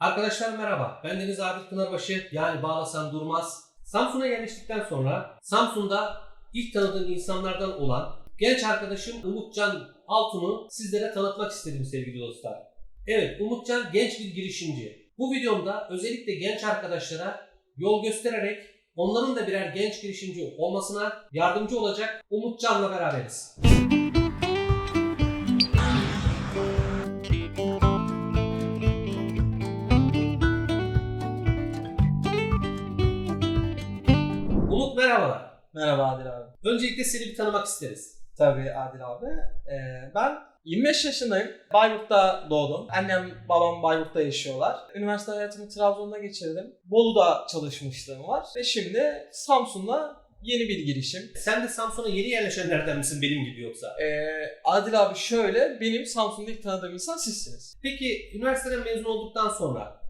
Arkadaşlar merhaba. Ben Deniz Abi Pınarbaşı yani Bağlasan Durmaz. Samsun'a yerleştikten sonra Samsun'da ilk tanıdığım insanlardan olan genç arkadaşım Umutcan Altun'u sizlere tanıtmak istedim sevgili dostlar. Evet Umutcan genç bir girişimci. Bu videomda özellikle genç arkadaşlara yol göstererek onların da birer genç girişimci olmasına yardımcı olacak Umutcan'la beraberiz. Umut merhabalar. Merhaba Adil abi. Öncelikle seni bir tanımak isteriz. Tabii Adil abi. Ee, ben 25 yaşındayım. Bayburt'ta doğdum. Annem babam Bayburt'ta yaşıyorlar. Üniversite hayatımı Trabzon'da geçirdim. Bolu'da çalışmışlığım var. Ve şimdi Samsun'da yeni bir girişim. Sen de Samsun'a yeni yerleşenlerden misin benim gibi yoksa? Ee, Adil abi şöyle, benim Samsun'da ilk tanıdığım insan sizsiniz. Peki üniversiteden mezun olduktan sonra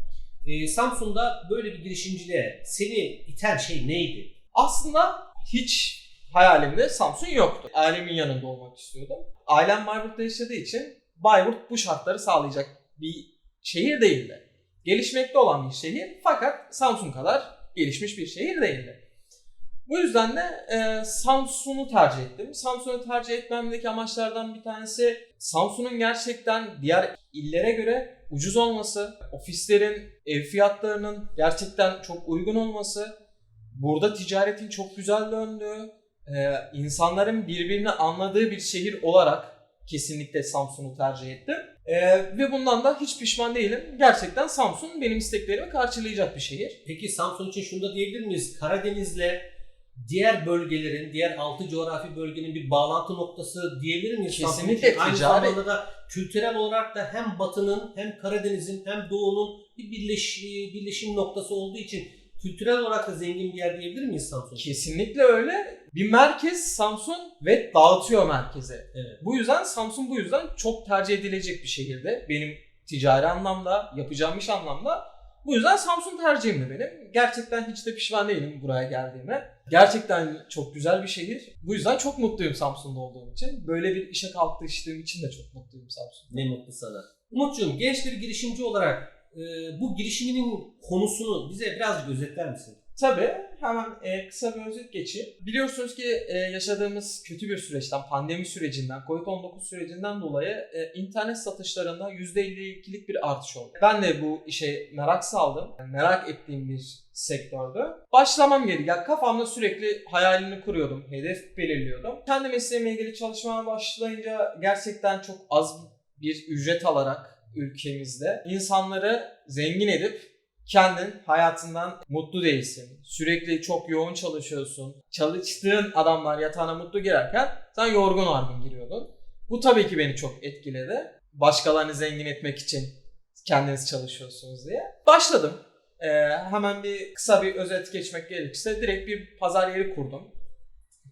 e, Samsun'da böyle bir girişimciliğe seni iten şey neydi? Aslında hiç hayalimde Samsun yoktu. Ailemin yanında olmak istiyordum. Ailem Bayburt'ta yaşadığı için Bayburt bu şartları sağlayacak bir şehir değildi. Gelişmekte olan bir şehir fakat Samsun kadar gelişmiş bir şehir değildi. Bu yüzden de e, Samsun'u tercih ettim. Samsun'u tercih etmemdeki amaçlardan bir tanesi Samsun'un gerçekten diğer illere göre ucuz olması, ofislerin ev fiyatlarının gerçekten çok uygun olması, burada ticaretin çok güzel döndüğü, e, insanların birbirini anladığı bir şehir olarak kesinlikle Samsun'u tercih ettim. E, ve bundan da hiç pişman değilim. Gerçekten Samsun benim isteklerimi karşılayacak bir şehir. Peki Samsun için şunu da diyebilir miyiz? Karadeniz'le diğer bölgelerin, diğer altı coğrafi bölgenin bir bağlantı noktası diyebilir miyiz? Kesinlikle için? Aynı zamanda da kültürel olarak da hem Batı'nın hem Karadeniz'in hem Doğu'nun bir birleş, birleşim noktası olduğu için kültürel olarak da zengin bir yer diyebilir miyiz Samsun? Kesinlikle öyle. Bir merkez Samsun ve dağıtıyor merkeze. Evet. Bu yüzden Samsun bu yüzden çok tercih edilecek bir şehirde. Benim ticari anlamda, yapacağım iş anlamda. Bu yüzden Samsun tercihimdi benim. Gerçekten hiç de pişman değilim buraya geldiğime. Gerçekten çok güzel bir şehir. Bu yüzden çok mutluyum Samsun'da olduğum için. Böyle bir işe kalkıştığım için de çok mutluyum Samsun'da. Ne mutlu sana. Umut'cuğum genç bir girişimci olarak e, bu girişiminin konusunu bize birazcık özetler misin? Tabii hemen e, kısa bir özet geçeyim. Biliyorsunuz ki e, yaşadığımız kötü bir süreçten, pandemi sürecinden, Covid-19 sürecinden dolayı e, internet satışlarında %52'lik bir artış oldu. Ben de bu işe merak saldım. Yani merak ettiğim bir sektördü. Başlamam gerekiyor. Yani kafamda sürekli hayalini kuruyordum, hedef belirliyordum. Kendi mesleğimle ilgili çalışmaya başlayınca gerçekten çok az bir ücret alarak ülkemizde insanları zengin edip kendin hayatından mutlu değilsin. Sürekli çok yoğun çalışıyorsun. Çalıştığın adamlar yatağına mutlu girerken sen yorgun argın giriyordun. Bu tabii ki beni çok etkiledi. Başkalarını zengin etmek için kendiniz çalışıyorsunuz diye. Başladım. Ee, hemen bir kısa bir özet geçmek gerekirse direkt bir pazar yeri kurdum.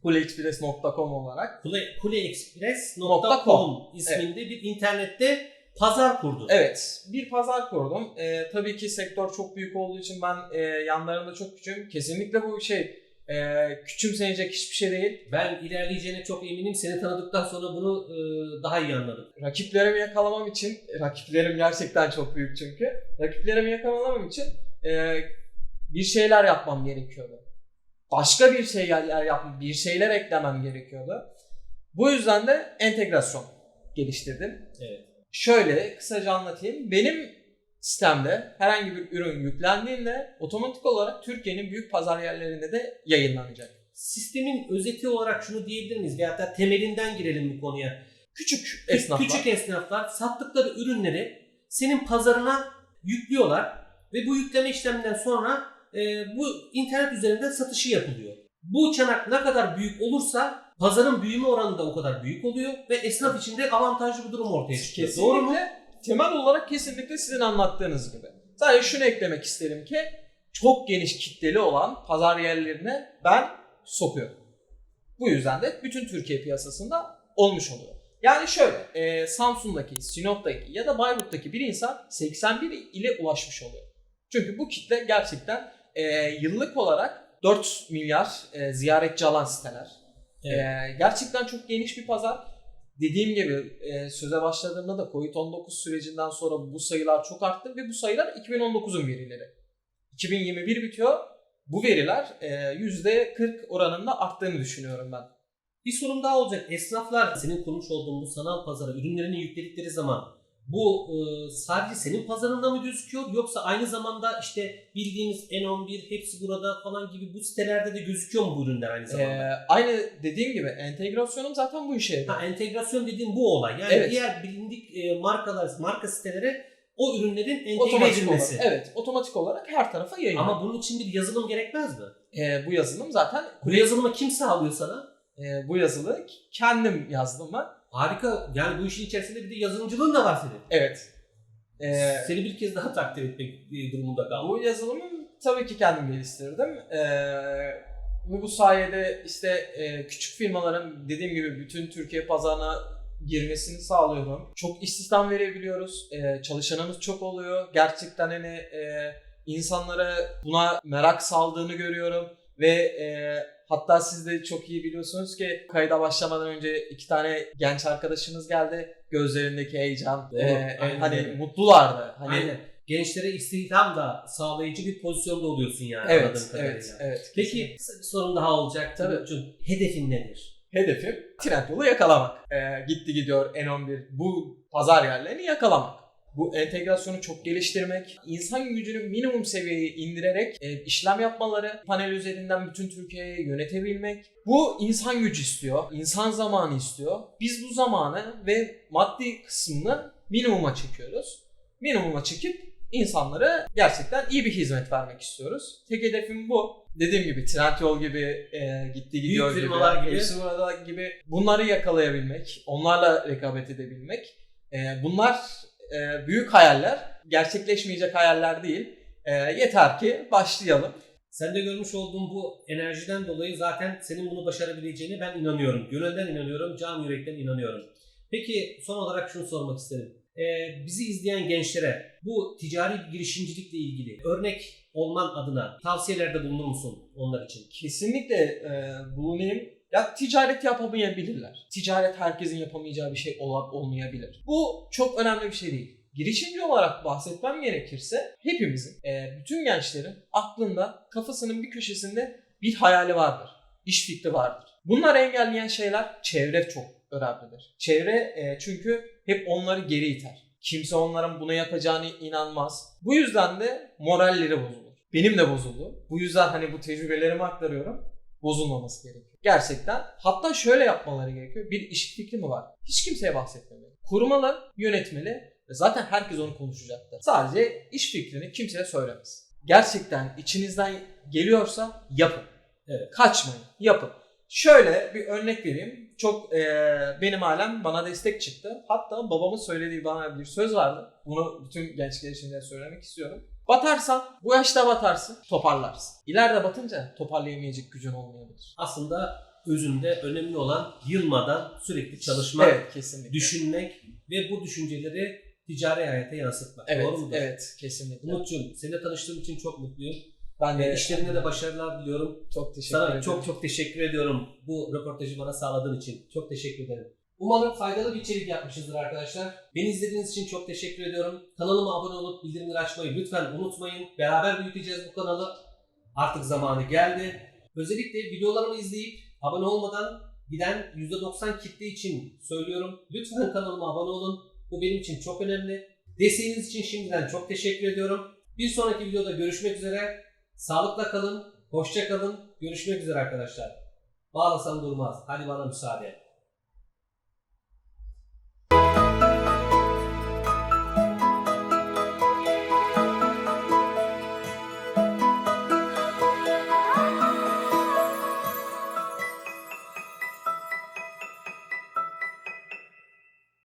kuleexpress.com olarak. Kule, kuleexpress.com isminde bir internette pazar kurdu. Evet, bir pazar kurdum. Ee, tabii ki sektör çok büyük olduğu için ben e, yanlarında çok küçüğüm. Kesinlikle bu şey e, küçümsenecek hiçbir şey değil. Ben ilerleyeceğine çok eminim. Seni tanıdıktan sonra bunu e, daha iyi anladım. Rakiplerimi yakalamam için, rakiplerim gerçekten çok büyük çünkü. Rakiplerimi yakalamam için e, bir şeyler yapmam gerekiyordu. Başka bir şeyler yapmam, bir şeyler eklemem gerekiyordu. Bu yüzden de entegrasyon geliştirdim. Evet. Şöyle kısaca anlatayım. Benim sistemde herhangi bir ürün yüklendiğinde otomatik olarak Türkiye'nin büyük pazar yerlerinde de yayınlanacak. Sistemin özeti olarak şunu diyebilir miyiz? Veyahut da temelinden girelim bu konuya. Küçük esnaflar. Küçük esnaflar sattıkları ürünleri senin pazarına yüklüyorlar ve bu yükleme işleminden sonra e, bu internet üzerinden satışı yapılıyor. Bu çanak ne kadar büyük olursa pazarın büyüme oranı da o kadar büyük oluyor ve esnaf için de avantajlı bir durum ortaya çıkıyor. Kesinlikle. Doğru mu? Temel olarak kesinlikle sizin anlattığınız gibi. Sadece şunu eklemek isterim ki çok geniş kitleli olan pazar yerlerine ben sokuyorum. Bu yüzden de bütün Türkiye piyasasında olmuş oluyor. Yani şöyle, e, Samsun'daki, Sinop'taki ya da Bayburt'taki bir insan 81 ile ulaşmış oluyor. Çünkü bu kitle gerçekten e, yıllık olarak 4 milyar e, ziyaretçi alan siteler. Evet. E, gerçekten çok geniş bir pazar. dediğim gibi e, söze başladığımda da Covid-19 sürecinden sonra bu sayılar çok arttı ve bu sayılar 2019'un verileri. 2021 bitiyor. Bu veriler e, %40 oranında arttığını düşünüyorum ben. Bir sorum daha olacak. Esnaflar senin kurmuş olduğun bu sanal pazara ürünlerini yükledikleri zaman bu e, sadece senin pazarında mı gözüküyor yoksa aynı zamanda işte bildiğimiz N11 hepsi burada falan gibi bu sitelerde de gözüküyor mu bu ürünler aynı zamanda? E, aynı dediğim gibi entegrasyonum zaten bu işe. Ha, entegrasyon dediğim bu olay. Yani Evet. diğer bilindik e, markalar, marka sitelere o ürünlerin entegre Otomatik edilmesi. olarak, evet, otomatik olarak her tarafa yayılıyor. Ama bunun için bir yazılım gerekmez mi? E, bu yazılım zaten Bu yazılımı kim sağlıyor sana? e, bu yazılı kendim yazdım ben. Harika. Yani bu işin içerisinde bir de yazılımcılığın da var senin. Evet. E, Seni bir kez daha takdir etmek e, durumunda kaldım. Bu yazılımı tabii ki kendim geliştirdim. Ee, bu sayede işte e, küçük firmaların dediğim gibi bütün Türkiye pazarına girmesini sağlıyorum. Çok istihdam verebiliyoruz. Ee, çalışanımız çok oluyor. Gerçekten hani e, insanlara buna merak saldığını görüyorum ve e, hatta siz de çok iyi biliyorsunuz ki kayıda başlamadan önce iki tane genç arkadaşımız geldi. Gözlerindeki heyecan, Doğru, e, aynen hani mutlulardı. Hani Aynen. Gençlere istihdam da sağlayıcı bir pozisyonda oluyorsun yani Evet, anladığım kadarıyla. evet, evet. Peki kısa bir sorun daha olacak. Tabii. Hedefin nedir? Hedefim Trendyol'u yakalamak. Ee, gitti gidiyor N11 bu pazar yerlerini yakalamak. Bu entegrasyonu çok geliştirmek, insan gücünü minimum seviyeye indirerek e, işlem yapmaları, panel üzerinden bütün Türkiye'yi yönetebilmek. Bu insan gücü istiyor, insan zamanı istiyor. Biz bu zamanı ve maddi kısmını minimuma çekiyoruz. Minimuma çekip insanlara gerçekten iyi bir hizmet vermek istiyoruz. Tek hedefim bu. Dediğim gibi Trendyol gibi e, gitti gidiyor firmalar gibi. Burada gibi bunları yakalayabilmek, onlarla rekabet edebilmek. E, bunlar e, büyük hayaller, gerçekleşmeyecek hayaller değil. E, yeter ki başlayalım. Sende görmüş olduğum bu enerjiden dolayı zaten senin bunu başarabileceğine ben inanıyorum. Gönülden inanıyorum, can yürekten inanıyorum. Peki son olarak şunu sormak isterim. Ee, bizi izleyen gençlere bu ticari girişimcilikle ilgili örnek olman adına tavsiyelerde bulunur musun onlar için? Kesinlikle e, bulunayım. Ya ticaret yapamayabilirler. Ticaret herkesin yapamayacağı bir şey ola- olmayabilir. Bu çok önemli bir şey değil. Girişimci olarak bahsetmem gerekirse hepimizin, bütün gençlerin aklında, kafasının bir köşesinde bir hayali vardır. İş fikri vardır. Bunları engelleyen şeyler çevre çok önemlidir. Çevre çünkü hep onları geri iter. Kimse onların bunu yapacağını inanmaz. Bu yüzden de moralleri bozulur. Benim de bozuldu. Bu yüzden hani bu tecrübelerimi aktarıyorum. Bozulmaması gerekiyor. Gerçekten. Hatta şöyle yapmaları gerekiyor. Bir iş fikri mi var? Hiç kimseye bahsetmemeli. Kurmalı, yönetmeli. ve Zaten herkes onu konuşacaktır. Sadece iş fikrini kimseye söylemez. Gerçekten içinizden geliyorsa yapın. Evet. Kaçmayın. Yapın. Şöyle bir örnek vereyim. Çok eee, benim ailem bana destek çıktı. Hatta babamın söylediği bana bir söz vardı. Bunu bütün genç girişimcilere söylemek istiyorum. Batarsan, bu yaşta batarsın, toparlarsın. İleride batınca toparlayamayacak gücün olmayabilir. Aslında özünde önemli olan yılmadan sürekli çalışmak, Evet, kesinlikle. düşünmek ve bu düşünceleri ticari hayata yansıtmak. Evet, Doğru mudur? evet, kesinlikle. Umut'cum seninle tanıştığım için çok mutluyum. Ben de Ee, İşlerinde de başarılar diliyorum. çok teşekkür Sana ederim. çok çok teşekkür ediyorum bu röportajı bana sağladığın için. Çok teşekkür ederim. Umarım faydalı bir içerik yapmışızdır arkadaşlar. Beni izlediğiniz için çok teşekkür ediyorum. Kanalıma abone olup bildirimleri açmayı lütfen unutmayın. Beraber büyüteceğiz bu kanalı. Artık zamanı geldi. Özellikle videolarımı izleyip abone olmadan giden %90 kitle için söylüyorum. Lütfen kanalıma abone olun. Bu benim için çok önemli. Desteğiniz için şimdiden çok teşekkür ediyorum. Bir sonraki videoda görüşmek üzere. Sağlıkla kalın, hoşça kalın. Görüşmek üzere arkadaşlar. Bağlasam durmaz. Hadi bana müsaade.